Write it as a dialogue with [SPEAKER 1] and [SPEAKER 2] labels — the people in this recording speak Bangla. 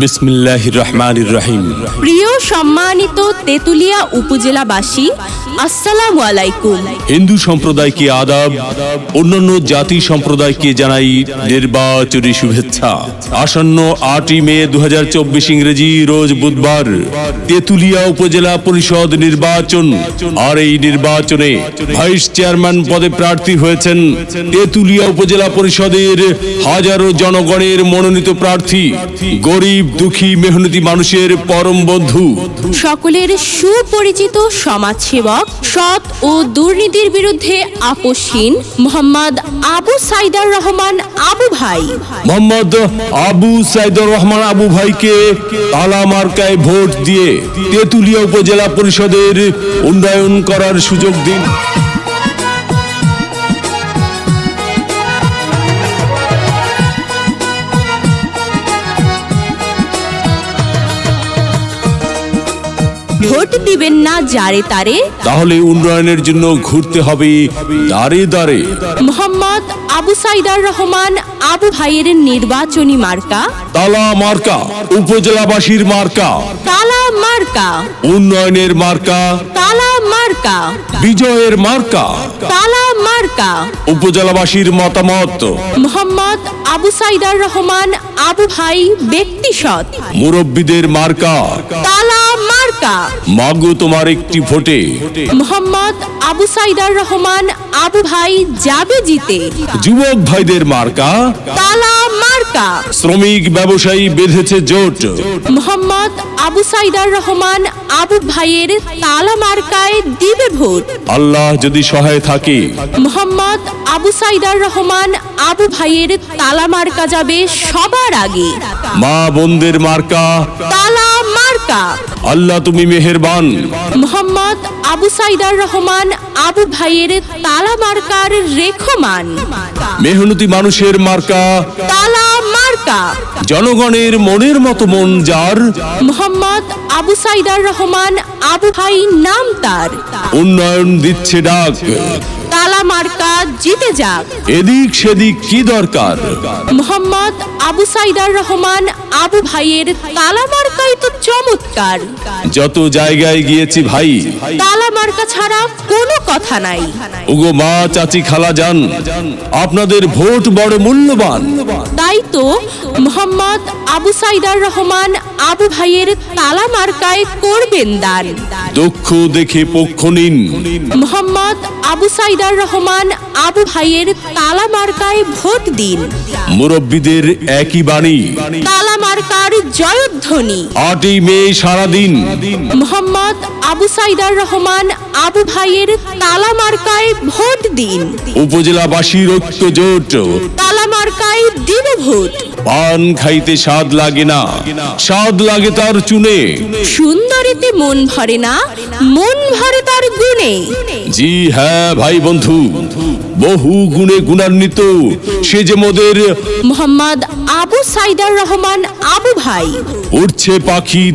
[SPEAKER 1] বিসমিল্লাহ রহমানির রহিম।
[SPEAKER 2] প্রিয় সম্মানিত তেতুলিয়া উপজেলাবাসী আসসালামু আলাইকুম।
[SPEAKER 1] হিন্দু সম্প্রদায়কে আদাব অন্যান্য জাতি সম্প্রদায়কে জানাই নির্বাচনী শুভেচ্ছা। আসন্ন আটই মে দু ইংরেজি রোজ বুধবার তেতুলিয়া উপজেলা পরিষদ নির্বাচন। আর এই নির্বাচনে ভাইস চেয়ারম্যান পদে প্রার্থী হয়েছেন তেতুলিয়া উপজেলা পরিষদের হাজারো জনগণের মনোনীত প্রার্থী গরিব দুঃখী মেহনতি মানুষের পরম বন্ধু।
[SPEAKER 2] সকলের সুপরিচিত সমাজ সমাজসেবক সৎ ও দুর্নীতির বিরুদ্ধে আপোষহীন মোহাম্মদ আবু সাইদার রহমান আবু ভাই।
[SPEAKER 1] মোহাম্মদ আবু সাইদুর রহমান আবু ভাইকে তালা মার্কায় ভোট দিয়ে তেতুলিয়া উপজেলা পরিষদের উন্নয়ন করার সুযোগ দিন।
[SPEAKER 2] ভোট দিবেন না যারে তারে।
[SPEAKER 1] তাহলে উন্নয়নের জন্য ঘুরতে হবে দাঁড়ে দাঁড়ে।
[SPEAKER 2] মোহাম্মদ আবু সাইদার রহমান আবু ভাইয়ের নির্বাচনী মার্কা।
[SPEAKER 1] তালা মার্কা উপজেলাবাসীর মার্কা।
[SPEAKER 2] তালা মার্কা।
[SPEAKER 1] উন্নয়নের মার্কা।
[SPEAKER 2] তালা মার্কা।
[SPEAKER 1] বিজয়ের মার্কা।
[SPEAKER 2] তালা মার্কা।
[SPEAKER 1] উপজেলাবাসীর মতামত।
[SPEAKER 2] মোহাম্মদ আবু সাইদার রহমান আবু ভাই ব্যক্তি সৎ।
[SPEAKER 1] মুরব্বীদের মার্কা।
[SPEAKER 2] তালা মার্কা
[SPEAKER 1] মাগো তোমার একটি ভোটে।
[SPEAKER 2] মোহাম্মদ আবু সাইদার রহমান আবু ভাই যাবে জিতে।
[SPEAKER 1] যুবক ভাইদের মার্কা।
[SPEAKER 2] তালা মার্কা।
[SPEAKER 1] শ্রমিক ব্যবসায়ী বেঁধেছে জোট।
[SPEAKER 2] মোহাম্মদ আবু সাইদার রহমান আবু ভাইয়ের তালা মার্কায় দিবে ভোট।
[SPEAKER 1] আল্লাহ যদি সহায় থাকে।
[SPEAKER 2] মোহাম্মদ আবু সাইদার রহমান আবু ভাইয়ের তালা মার্কা যাবে সবার আগে।
[SPEAKER 1] মা বোনদের মার্কা।
[SPEAKER 2] তালা মার্কা
[SPEAKER 1] আল্লাহ তুমি মেহেরবান।
[SPEAKER 2] মোহাম্মদ আবু সাইদার রহমান আবু ভাইয়ের তালা মার্কার রেখমান।
[SPEAKER 1] মেহনতি মানুষের মার্কা।
[SPEAKER 2] তালা মার্কা।
[SPEAKER 1] জনগণের মনের মতো মন যার।
[SPEAKER 2] মোহাম্মদ আবু সাইদার রহমান আবু ভাই নাম তার।
[SPEAKER 1] উন্নয়ন দিচ্ছে ডাক।
[SPEAKER 2] তালা মার্কা জিতে যাক।
[SPEAKER 1] এদিক সেদিক কি দরকার?
[SPEAKER 2] মোহাম্মদ আবু সাইদার রহমান আবু ভাইয়ের তালা মার্কাই তো চমৎকার।
[SPEAKER 1] যত জায়গায় গিয়েছি ভাই
[SPEAKER 2] তালা মার্কা ছাড়া কোনো কথা নাই।
[SPEAKER 1] ওগো মা চাচি খালা যান আপনাদের ভোট বড় মূল্যবান।
[SPEAKER 2] তাই তো মোহাম্মদ আবু সাইদার রহমান আবু ভাইয়ের তালা মার্কায় করবেন দান।
[SPEAKER 1] দক্ষ দেখে পক্ষ নিন।
[SPEAKER 2] মোহাম্মদ আবু সাইদার রহমান আবু ভাইয়ের তালা মার্কায় ভোট দিন।
[SPEAKER 1] মুরব্বীদের একই বাণী।
[SPEAKER 2] তালা মার্কার জয়ধ্বনি।
[SPEAKER 1] আটই মে সারাদিন।
[SPEAKER 2] মোহাম্মদ আবু সাইদার রহমান আবু ভাইয়ের তালা মার্কায় ভোট দিন।
[SPEAKER 1] উপজেলাবাসীর ঐক্য জোট।
[SPEAKER 2] তালা মার্কায় দিবে ভোট
[SPEAKER 1] পান খাইতে স্বাদ লাগে না। স্বাদ লাগে তার চুনে।
[SPEAKER 2] সুন্দরীতে মন ভরে না মন ভরে তার গুণে।
[SPEAKER 1] জি হ্যাঁ ভাই বন্ধু। বহু গুণে গুণান্বিত। সে যে মোদের
[SPEAKER 2] মোহাম্মদ আবু সাইদার রহমান আবু ভাই।
[SPEAKER 1] উঠছে পাখি